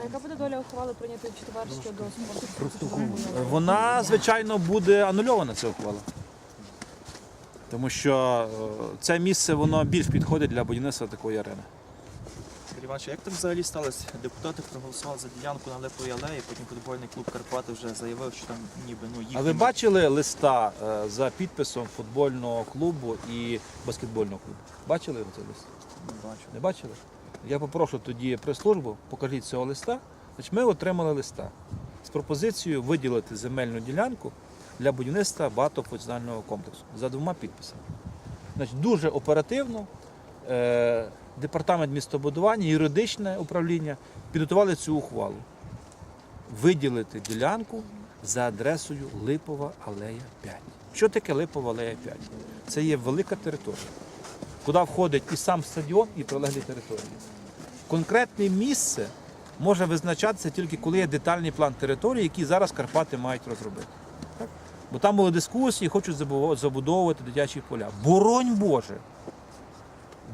А яка буде доля ухвали прийнятої в четвер щодо спорту? Вона, звичайно, буде анульована ця ухвала. Тому що е, це місце воно більш підходить для будівництва такої арени. Сергій Іванович, як так взагалі сталося? Депутати проголосували за ділянку на Липовій алеї, потім футбольний клуб Карпати вже заявив, що там ніби ну їхні... А ви бачили листа е, за підписом футбольного клубу і баскетбольного клубу? Бачили цей лист? Не бачу. Не бачили? Я попрошу тоді прес-службу, покажіть цього листа. Значить, ми отримали листа з пропозицією виділити земельну ділянку для будівництва багатофункціонального комплексу за двома підписами. Значить, дуже оперативно е, департамент містобудування, юридичне управління підготували цю ухвалу. Виділити ділянку за адресою Липова алея 5. Що таке Липова алея 5? Це є велика територія куди входить і сам стадіон, і прилеглі території. Конкретне місце може визначатися тільки коли є детальний план території, який зараз Карпати мають розробити. Бо там були дискусії, хочуть забудовувати дитячі поля. Боронь Боже!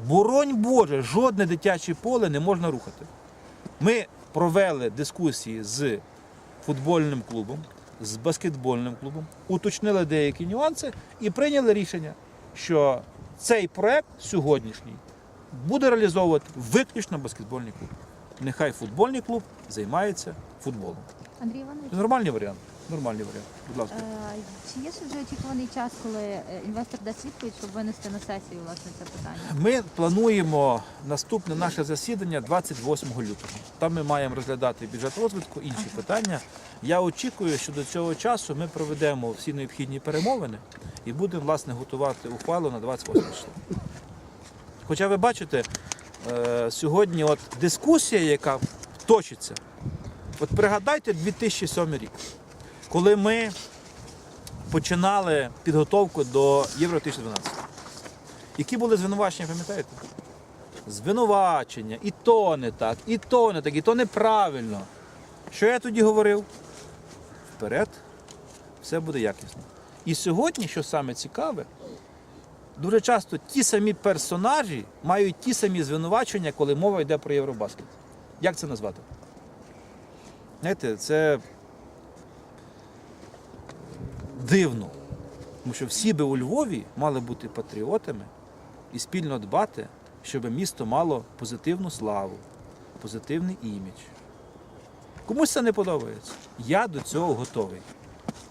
Боронь Боже, жодне дитяче поле не можна рухати. Ми провели дискусії з футбольним клубом, з баскетбольним клубом, уточнили деякі нюанси і прийняли рішення, що цей проект сьогоднішній буде реалізовувати виключно баскетбольний клуб. Нехай футбольний клуб займається футболом. Андрій Іванович, нормальний варіант. Нормальний варіант. Будь ласка. е, чи є ще вже очікуваний час, коли е, інвестор дасть відповідь, щоб винести на сесію власне це питання? Ми плануємо наступне наше засідання 28 лютого. Там ми маємо розглядати бюджет розвитку, інші питання. Я очікую, що до цього часу ми проведемо всі необхідні перемовини і будемо власне готувати ухвалу на 28 число. Хоча ви бачите, е, сьогодні от дискусія, яка точиться, от пригадайте 2007 рік, коли ми починали підготовку до Євро 2012. Які були звинувачення, пам'ятаєте? Звинувачення, і то не так, і то не так, і то неправильно. Що я тоді говорив? Вперед, все буде якісно. І сьогодні, що саме цікаве, дуже часто ті самі персонажі мають ті самі звинувачення, коли мова йде про Євробаскет. Як це назвати? Знаєте, це дивно. Тому що всі би у Львові мали бути патріотами і спільно дбати, щоб місто мало позитивну славу, позитивний імідж. Комусь це не подобається. Я до цього готовий.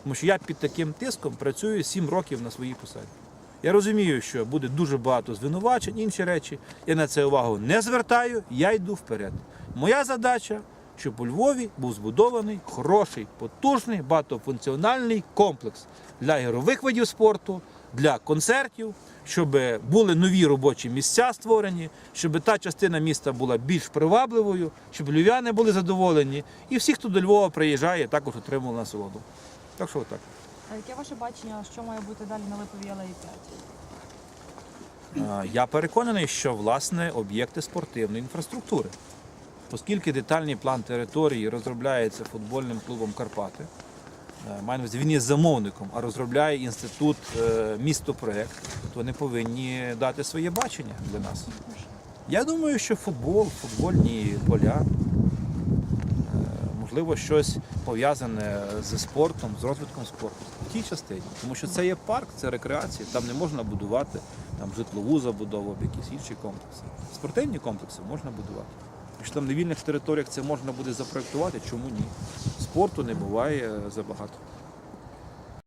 Тому що я під таким тиском працюю 7 років на своїй посаді. Я розумію, що буде дуже багато звинувачень, інші речі. Я на це увагу не звертаю, я йду вперед. Моя задача, щоб у Львові був збудований хороший, потужний, багатофункціональний комплекс для ігрових видів спорту, для концертів, щоб були нові робочі місця створені, щоб та частина міста була більш привабливою, щоб львів'яни були задоволені, і всі, хто до Львова приїжджає, також отримували насолоду. Так що отак. А яке ваше бачення, що має бути далі на Липовій алеї 5? Е, Я переконаний, що власне об'єкти спортивної інфраструктури. Оскільки детальний план території розробляється футбольним клубом Карпати, е, маю на увазі, він є замовником, а розробляє інститут е, містопроект, то вони повинні дати своє бачення для нас. Я думаю, що футбол, футбольні поля, можливо, щось пов'язане з спортом, з розвитком спорту в тій частині. Тому що це є парк, це рекреація, там не можна будувати там, житлову забудову якісь інші комплекси. Спортивні комплекси можна будувати. Якщо там на вільних територіях це можна буде запроектувати, чому ні? Спорту не буває е, забагато.